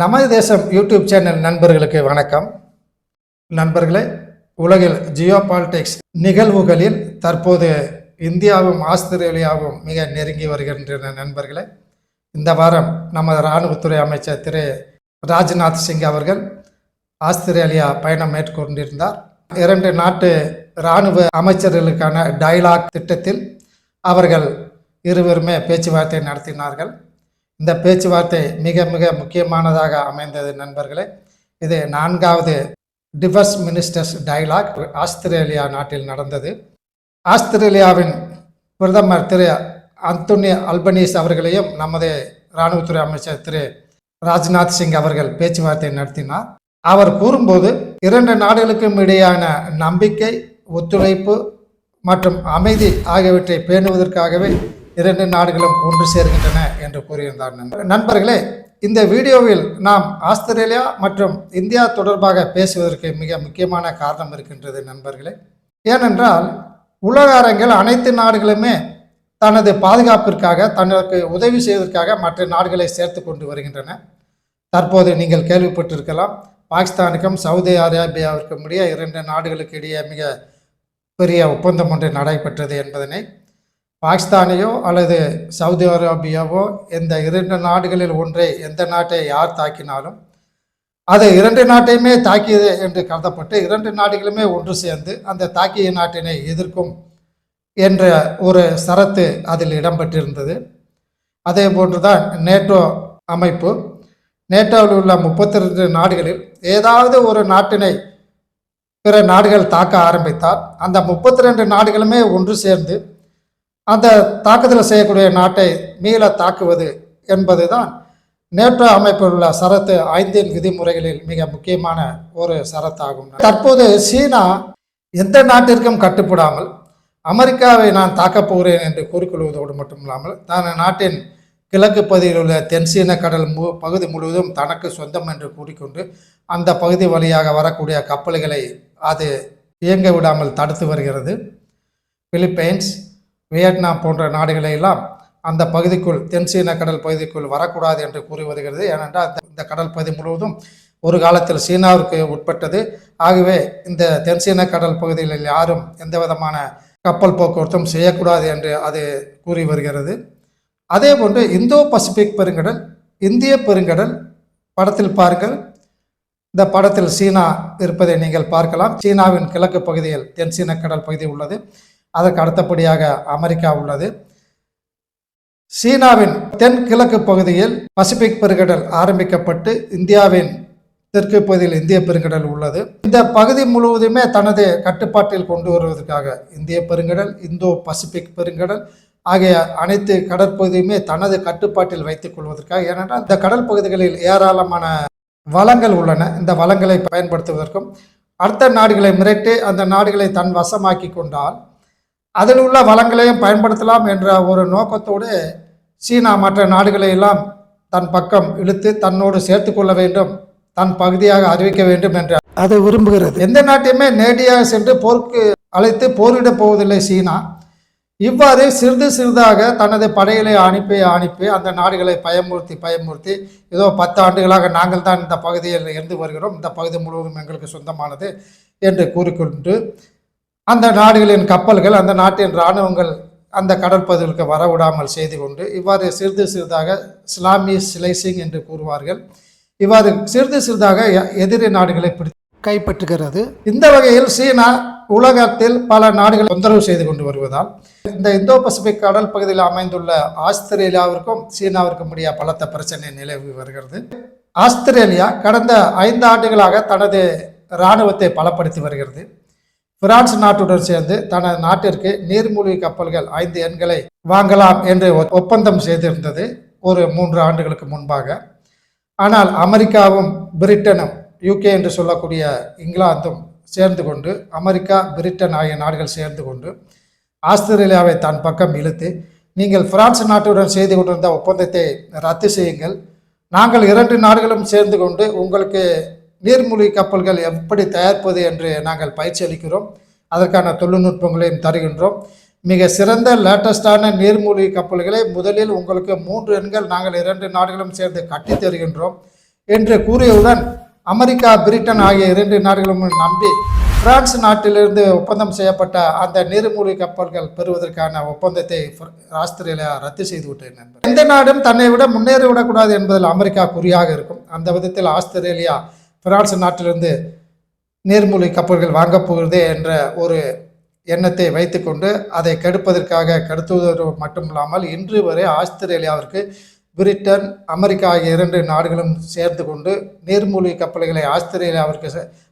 நமது தேசம் YouTube channel நண்பர்களுக்கு வணக்கம். நண்பர்களே உலகில் ஜியோ பாலிடிக்ஸ் நிகழ்வுகளில் தற்போது இந்தியாவும் ஆஸ்திரேலியாவும் மிக நெருங்கி வருகின்றன நண்பர்களே. இந்த வாரம் நமது இராணுவத்துறை அமைச்சர் திரு ராஜ்நாத் சிங் அவர்கள் ஆஸ்திரேலியா பயணம் மேற்கொண்டிருந்தார். இரண்டு நாட்டு இராணுவ அமைச்சர்களுக்கான டைலாக் திட்டத்தில் அவர்கள் இருவருமே பேச்சுவார்த்தை நடத்தினார்கள். இந்த பேச்சுவார்த்தை மிக மிக முக்கியமானதாக அமைந்தது நண்பர்களே. இது நான்காவது டிஃபென்ஸ் மினிஸ்டர்ஸ் டைலாக் ஆஸ்திரேலியா நாட்டில் நடந்தது. ஆஸ்திரேலியாவின் பிரதமர் திரு அந்தோனி அல்பனீஸ் அவர்களையும் நமது இராணுவத்துறை அமைச்சர் திரு ராஜ்நாத் சிங் அவர்கள் பேச்சுவார்த்தை நடத்தினார். அவர் கூறும்போது இரண்டு நாடுகளுக்கும் இடையான நம்பிக்கை ஒத்துழைப்பு மற்றும் அமைதி ஆகியவற்றை பேணுவதற்காகவே இரண்டு நாடுகளும் ஒன்று சேர்கின்றன என்று கூறியிருந்தார் நண்பர்களே இந்த வீடியோவில் நாம் ஆஸ்திரேலியா மற்றும் இந்தியா தொடர்பாக பேசுவதற்கு மிக முக்கியமான காரணம் இருக்கின்றது நண்பர்களே. ஏனென்றால் உலக அரங்கில் அனைத்து நாடுகளுமே தனது பாதுகாப்பிற்காக தனக்கு உதவி செய்வதற்காக மற்ற நாடுகளை சேர்த்து கொண்டு வருகின்றன. தற்போது நீங்கள் கேள்விப்பட்டிருக்கலாம் பாகிஸ்தானுக்கும் சவுதி அரேபியாவிற்கும் இடையே இரண்டு நாடுகளுக்கு இடையே மிக பெரிய ஒப்பந்தம் ஒன்று நடைபெற்றது என்பதனை. பாகிஸ்தானையோ அல்லது சவுதி அரேபியாவோ இந்த இரண்டு நாடுகளில் ஒன்றை எந்த நாட்டை யார் தாக்கினாலும் அது இரண்டு நாட்டையுமே தாக்கியது என்று கருதப்பட்டு இரண்டு நாடுகளுமே ஒன்று சேர்ந்து அந்த தாக்கிய நாட்டினை எதிர்க்கும் என்ற ஒரு சரத்து அதில் இடம்பெற்றிருந்தது. அதே போன்றுதான் நேட்டோ அமைப்பு நேட்டோவில் உள்ள முப்பத்தி ரெண்டு நாடுகளில் ஏதாவது ஒரு நாட்டினை பிற நாடுகள் தாக்க ஆரம்பித்தால் அந்த முப்பத்தி ரெண்டு நாடுகளுமே ஒன்று சேர்ந்து அந்த தாக்குதல் செய்யக்கூடிய நாட்டை மீள தாக்குவது என்பதுதான் நேட்டோ அமைப்பில் உள்ள சரத்து ஐந்தின் விதிமுறைகளில் மிக முக்கியமான ஒரு சரத்தாகும். தற்போது சீனா எந்த நாட்டிற்கும் கட்டுப்படாமல் அமெரிக்காவை நான் தாக்கப் போகிறேன் என்று கூறிக்கொள்வதோடு மட்டுமில்லாமல் தன் நாட்டின் கிழக்கு பகுதியில் உள்ள தென்சீன கடல் மு பகுதி முழுவதும் தனக்கு சொந்தம் என்று கூறிக்கொண்டு அந்த பகுதி வழியாக வரக்கூடிய கப்பல்களை அது இயங்க விடாமல் தடுத்து வருகிறது. பிலிப்பைன்ஸ் வியட்நாம் போன்ற நாடுகளை எல்லாம் அந்த பகுதிக்குள் தென்சீன கடல் பகுதிக்குள் வரக்கூடாது என்று கூறி வருகிறது. ஏனென்றால் இந்த- கடல் பகுதி முழுவதும் ஒரு காலத்தில் சீனாவிற்கு உட்பட்டது. ஆகவே இந்த தென்சீன கடல் பகுதிகளில் யாரும் எந்த விதமான கப்பல் போக்குவரத்தும் செய்யக்கூடாது என்று அது கூறி வருகிறது. அதே போன்று இந்தோ பசிபிக் பெருங்கடல் இந்திய பெருங்கடல் படத்தில் பாருங்கள். இந்த படத்தில் சீனா இருப்பதை நீங்கள் பார்க்கலாம். சீனாவின் கிழக்கு பகுதியில் தென்சீன கடல் பகுதி உள்ளது. அதற்கு அடுத்தபடியாக அமெரிக்கா உள்ளது. சீனாவின் தென்கிழக்கு பகுதியில் பசிபிக் பெருங்கடல் ஆரம்பிக்கப்பட்டு இந்தியாவின் தெற்கு பகுதியில் இந்திய பெருங்கடல் உள்ளது. இந்த பகுதி முழுவதுமே தனது கட்டுப்பாட்டில் கொண்டு வருவதற்காக இந்திய பெருங்கடல் இந்தோ பசிபிக் பெருங்கடல் ஆகிய அனைத்து கடற்பகுதியுமே தனது கட்டுப்பாட்டில் வைத்துக் கொள்வதற்காக ஏனென்றால் இந்த கடல் பகுதிகளில் ஏராளமான வளங்கள் உள்ளன. இந்த வளங்களை பயன்படுத்துவதற்கும் அடுத்த நாடுகளை மிரட்டி அந்த நாடுகளை தன் வசமாக்கி கொண்டால் அதில் உள்ள வளங்களையும் பயன்படுத்தலாம் என்ற ஒரு நோக்கத்தோடு சீனா மற்ற நாடுகளை எல்லாம் தன் பக்கம் இழுத்து தன்னோடு சேர்த்து கொள்ள வேண்டும் தன் பகுதியாக அறிவிக்க வேண்டும் என்று அது விரும்புகிறது. எந்த நாட்டையுமே நேரடியாக சென்று போருக்கு அழைத்து போரிடப் போவதில்லை சீனா. இவ்வாறு சிறிது சிறிதாக தனது படைகளை அனுப்பி அனுப்பி அந்த நாடுகளை பயமுறுத்தி பயமுறுத்தி ஏதோ பத்து ஆண்டுகளாக நாங்கள் தான் இந்த பகுதியில் இருந்து வருகிறோம் இந்த பகுதி முழுவதும் எங்களுக்கு சொந்தமானது என்று கூறிக்கொண்டு அந்த நாடுகளின் கப்பல்கள் அந்த நாட்டின் இராணுவங்கள் அந்த கடற்பகுதிகளுக்கு வரவிடாமல் செய்து கொண்டு இவ்வாறு சிறிது சிறிதாக இஸ்லாமிய சிலைசிங் என்று கூறுவார்கள். இவ்வாறு சிறிது சிறிதாக எதிரி நாடுகளை பிடி கைப்பற்றுகிறது. இந்த வகையில் சீனா உலகத்தில் பல நாடுகள் தொந்தரவு செய்து கொண்டு வருவதால் இந்த இந்தோ பசிபிக் கடல் பகுதியில் அமைந்துள்ள ஆஸ்திரேலியாவிற்கும் சீனாவிற்கும் இடையே பலத்த பிரச்சனை நிலவி வருகிறது. ஆஸ்திரேலியா கடந்த ஐந்து ஆண்டுகளாக தனது இராணுவத்தை பலப்படுத்தி வருகிறது. பிரான்ஸ் நாட்டுடன் சேர்ந்து தனது நாட்டிற்கு நீர்மூழ்கி கப்பல்கள் ஐந்து எண்களை வாங்கலாம் என்று ஒ- ஒப்பந்தம் செய்திருந்தது ஒரு மூன்று ஆண்டுகளுக்கு முன்பாக. ஆனால் அமெரிக்காவும் பிரிட்டனும் யூகே என்று சொல்லக்கூடிய இங்கிலாந்தும் சேர்ந்து கொண்டு அமெரிக்கா பிரிட்டன் ஆகிய நாடுகள் சேர்ந்து கொண்டு ஆஸ்திரேலியாவை தன் பக்கம் இழுத்து நீங்கள் பிரான்ஸ் நாட்டுடன் செய்து கொண்டிருந்த ஒப்பந்தத்தை ரத்து செய்யுங்கள். நாங்கள் இரண்டு நாடுகளும் சேர்ந்து கொண்டு உங்களுக்கு நீர்மூழ்கி கப்பல்கள் எப்படி தயாரிப்பது என்று நாங்கள் பயிற்சி அளிக்கிறோம். அதற்கான தொழில்நுட்பங்களையும் தருகின்றோம். மிக சிறந்த லேட்டஸ்டான நீர்மூழ்கி கப்பல்களை முதலில் உங்களுக்கு மூன்று எண்கள் நாங்கள் இரண்டு நாடுகளும் சேர்ந்து கட்டித் தருகின்றோம் என்று கூறியவுடன் அமெரிக்கா பிரிட்டன் ஆகிய இரண்டு நாடுகளும் நம்பி பிரான்ஸ் நாட்டிலிருந்து ஒப்பந்தம் செய்யப்பட்ட அந்த நீர்மூழ்கி கப்பல்கள் பெறுவதற்கான ஒப்பந்தத்தை ஆஸ்திரேலியா ரத்து செய்துவிட்டது நண்பர் எந்த நாடும் தன்னை விட முன்னேறிவிடக்கூடாது என்பதில் அமெரிக்கா குறியாக இருக்கும். அந்த விதத்தில் ஆஸ்திரேலியா பிரான்ஸ் நாட்டிலிருந்து நீர்மூழ்கி கப்பல்கள் வாங்கப் போகிறதே என்ற ஒரு எண்ணத்தை வைத்துக்கொண்டு அதை கெடுப்பதற்காக கெடுத்துவதோடு மட்டுமில்லாமல் இன்று வரை ஆஸ்திரேலியாவிற்கு பிரிட்டன் அமெரிக்கா ஆகிய இரண்டு நாடுகளும் சேர்ந்து கொண்டு நீர்மூழ்கி கப்பல்களை ஆஸ்திரேலியாவிற்கு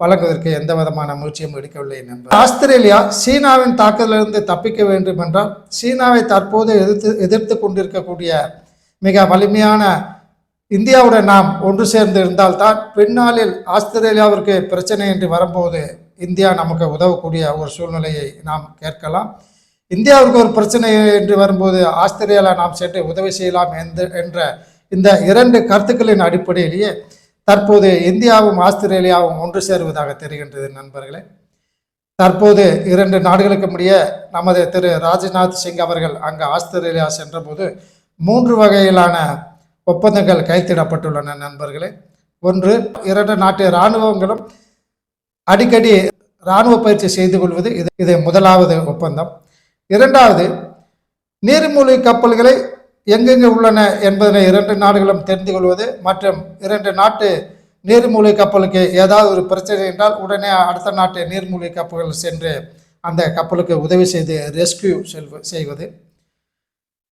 வழங்குவதற்கு எந்த விதமான முயற்சியும் எடுக்கவில்லை என்பது ஆஸ்திரேலியா சீனாவின் தாக்குதலிலிருந்து தப்பிக்க வேண்டும் என்றால் சீனாவை தற்போது எதிர்த்து எதிர்த்து கொண்டிருக்கக்கூடிய மிக வலிமையான இந்தியாவுடன் நாம் ஒன்று சேர்ந்து இருந்தால்தான் பின்னாளில் ஆஸ்திரேலியாவிற்கு பிரச்சனை என்று வரும்போது இந்தியா நமக்கு உதவக்கூடிய ஒரு சூழ்நிலையை நாம் கேட்கலாம். இந்தியாவிற்கு ஒரு பிரச்சனை என்று வரும்போது ஆஸ்திரேலியா நாம் சென்று உதவி செய்யலாம் என்ற என்ற இந்த இரண்டு கருத்துக்களின் அடிப்படையிலேயே தற்போது இந்தியாவும் ஆஸ்திரேலியாவும் ஒன்று சேருவதாக தெரிகின்றது நண்பர்களே. தற்போது இரண்டு நாடுகளுக்கு முடிய நமது திரு ராஜ்நாத் சிங் அவர்கள் அங்கு ஆஸ்திரேலியா சென்றபோது மூன்று வகையிலான ஒப்பந்தங்கள் கைத்திடப்பட்டுள்ளன நண்பர்களே. ஒன்று இரண்டு நாட்டு இராணுவங்களும் அடிக்கடி இராணுவ பயிற்சி செய்து கொள்வது இது இது முதலாவது ஒப்பந்தம். இரண்டாவது நீர்மூழ்கி கப்பல்களை எங்கெங்கே உள்ளன என்பதனை இரண்டு நாடுகளும் தெரிந்து கொள்வது மற்றும் இரண்டு நாட்டு நீர்மூழ்கி கப்பலுக்கு ஏதாவது ஒரு பிரச்சனை என்றால் உடனே அடுத்த நாட்டு நீர்மூழ்கி கப்பல்கள் சென்று அந்த கப்பலுக்கு உதவி செய்து ரெஸ்கியூ செல்வ செய்வது.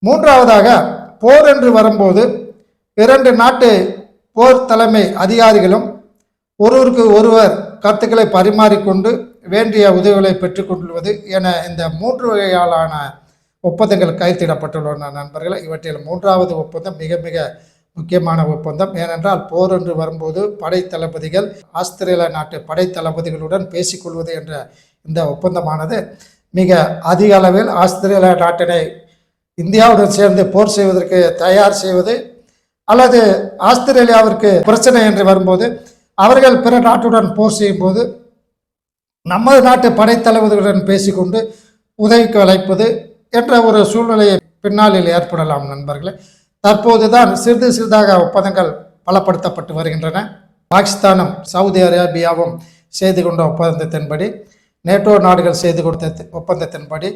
மூன்றாவதாக போர் என்று வரும்போது இரண்டு நாட்டு போர் தலைமை அதிகாரிகளும் ஒருவருக்கு ஒருவர் கருத்துக்களை பரிமாறிக்கொண்டு வேண்டிய உதவிகளை பெற்றுக்கொள்வது என இந்த மூன்று வகையாலான ஒப்பந்தங்கள் கைத்திடப்பட்டுள்ளன நண்பர்களை. இவற்றில் மூன்றாவது ஒப்பந்தம் மிக மிக முக்கியமான ஒப்பந்தம். ஏனென்றால் போர் என்று வரும்போது படை தளபதிகள் ஆஸ்திரேலியா நாட்டு படை தளபதிகளுடன் பேசிக்கொள்வது என்ற இந்த ஒப்பந்தமானது மிக அதிக அளவில் ஆஸ்திரேலியா நாட்டினை இந்தியாவுடன் சேர்ந்து போர் செய்வதற்கு தயார் செய்வது அல்லது ஆஸ்திரேலியாவிற்கு பிரச்சனை என்று வரும்போது அவர்கள் பிற நாட்டுடன் போர் செய்யும் போது நமது நாட்டு படைத்தளபதிகளுடன் பேசிக்கொண்டு உதவிக்கு அழைப்பது என்ற ஒரு சூழ்நிலையை பின்னாளில் ஏற்படலாம் நண்பர்களே. தற்போதுதான் சிறிது சிறிதாக ஒப்பந்தங்கள் பலப்படுத்தப்பட்டு வருகின்றன. பாகிஸ்தானும் சவுதி அரேபியாவும் செய்து கொண்ட ஒப்பந்தத்தின்படி நேட்டோ நாடுகள் செய்து கொடுத்த ஒப்பந்தத்தின்படி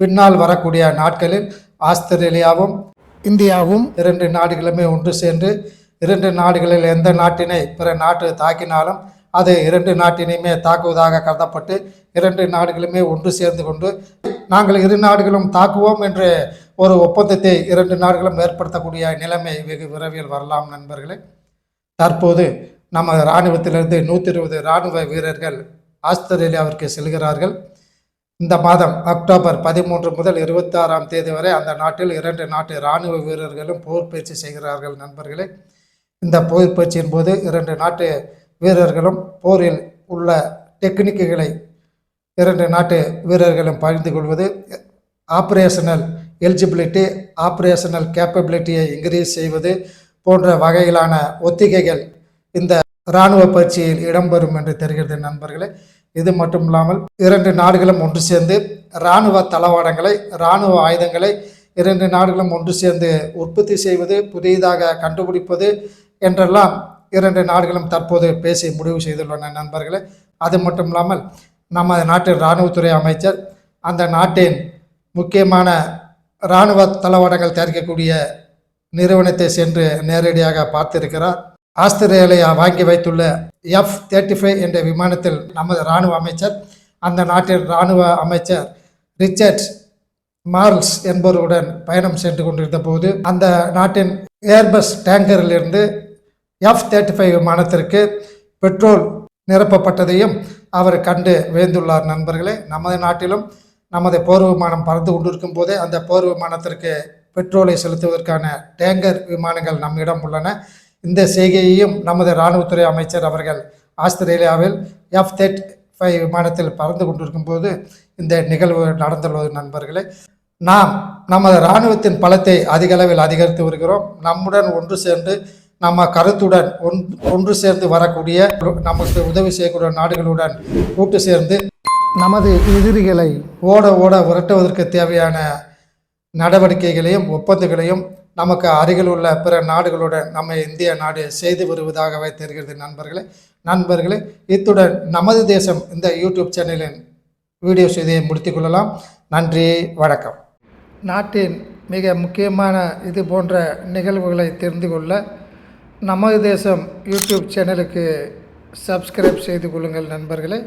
பின்னால் வரக்கூடிய நாட்களில் ஆஸ்திரேலியாவும் இந்தியாவும் இரண்டு நாடுகளுமே ஒன்று சேர்ந்து இரண்டு நாடுகளில் எந்த நாட்டினை பிற நாட்டு தாக்கினாலும் அது இரண்டு நாட்டினையுமே தாக்குவதாக கருதப்பட்டு இரண்டு நாடுகளுமே ஒன்று சேர்ந்து கொண்டு நாங்கள் இரு நாடுகளும் தாக்குவோம் என்று ஒரு ஒப்பந்தத்தை இரண்டு நாடுகளும் ஏற்படுத்தக்கூடிய நிலைமை வெகு விரைவில் வரலாம் நண்பர்களே. தற்போது நமது இராணுவத்திலிருந்து நூற்றி இருபது இராணுவ வீரர்கள் ஆஸ்திரேலியாவிற்கு செல்கிறார்கள். இந்த மாதம் அக்டோபர் பதிமூன்று முதல் இருபத்தாறாம் தேதி வரை அந்த நாட்டில் இரண்டு நாட்டு இராணுவ வீரர்களும் போர் பயிற்சி செய்கிறார்கள் நண்பர்களே. இந்த போர் பயிற்சியின் போது இரண்டு நாட்டு வீரர்களும் போரில் உள்ள டெக்னிக்குகளை இரண்டு நாட்டு வீரர்களும் பகிர்ந்து கொள்வது ஆப்ரேஷனல் எலிஜிபிலிட்டி ஆப்ரேஷனல் கேப்பபிலிட்டியை இன்க்ரீஸ் செய்வது போன்ற வகையிலான ஒத்திகைகள் இந்த இராணுவ பயிற்சியில் இடம்பெறும் என்று தெரிகிறது நண்பர்களே. இது மட்டும் இல்லாமல் இரண்டு நாடுகளும் ஒன்று சேர்ந்து இராணுவ தளவாடங்களை இராணுவ ஆயுதங்களை இரண்டு நாடுகளும் ஒன்று சேர்ந்து உற்பத்தி செய்வது புதியதாக கண்டுபிடிப்பது என்றெல்லாம் இரண்டு நாடுகளும் தற்போது பேசி முடிவு செய்துள்ளன நண்பர்களே. அது மட்டும் இல்லாமல் நமது நாட்டின் இராணுவத்துறை அமைச்சர் அந்த நாட்டின் முக்கியமான இராணுவ தளவாடங்கள் தயாரிக்கக்கூடிய நிறுவனத்தை சென்று நேரடியாக பார்த்திருக்கிறார். ஆஸ்திரேலியா வாங்கி வைத்துள்ள எஃப் தேர்ட்டி ஃபைவ் என்ற விமானத்தில் நமது இராணுவ அமைச்சர் அந்த நாட்டின் இராணுவ அமைச்சர் ரிச்சர்ட் மார்ல்ஸ் என்பவருடன் பயணம் சென்று கொண்டிருந்த போது அந்த நாட்டின் ஏர்பஸ் டேங்கரிலிருந்து எஃப் தேர்ட்டி ஃபைவ் விமானத்திற்கு பெட்ரோல் நிரப்பப்பட்டதையும் அவர் கண்டு வேந்துள்ளார் நண்பர்களே நமது நாட்டிலும் நமது போர் விமானம் பறந்து கொண்டிருக்கும் போதே அந்த போர் விமானத்திற்கு பெட்ரோலை செலுத்துவதற்கான டேங்கர் விமானங்கள் நம்மிடம் உள்ளன. இந்த செய்கையையும் நமது இராணுவத்துறை அமைச்சர் அவர்கள் ஆஸ்திரேலியாவில் எஃப் தேர்ட் ஃபைவ் விமானத்தில் பறந்து கொண்டிருக்கும் போது இந்த நிகழ்வு நடந்துள்ளது நண்பர்களே. நாம் நமது இராணுவத்தின் பலத்தை அதிக அளவில் அதிகரித்து வருகிறோம். நம்முடன் ஒன்று சேர்ந்து நம்ம கருத்துடன் ஒன் ஒன்று சேர்ந்து வரக்கூடிய நமக்கு உதவி செய்யக்கூடிய நாடுகளுடன் கூட்டு சேர்ந்து நமது எதிரிகளை ஓட ஓட விரட்டுவதற்கு தேவையான நடவடிக்கைகளையும் ஒப்பந்தங்களையும் நமக்கு அருகில் உள்ள பிற நாடுகளுடன் நம்ம இந்திய நாடு செய்து வருவதாகவே தெரிகிறது நண்பர்களே. நண்பர்களே இத்துடன் நமது தேசம் இந்த யூடியூப் சேனலின் வீடியோ செய்தியை முடித்து கொள்ளலாம். நன்றி வணக்கம். நாட்டின் மிக முக்கியமான இது போன்ற நிகழ்வுகளை தெரிந்து கொள்ள நமது தேசம் யூடியூப் சேனலுக்கு சப்ஸ்கிரைப் செய்து கொள்ளுங்கள் நண்பர்களே.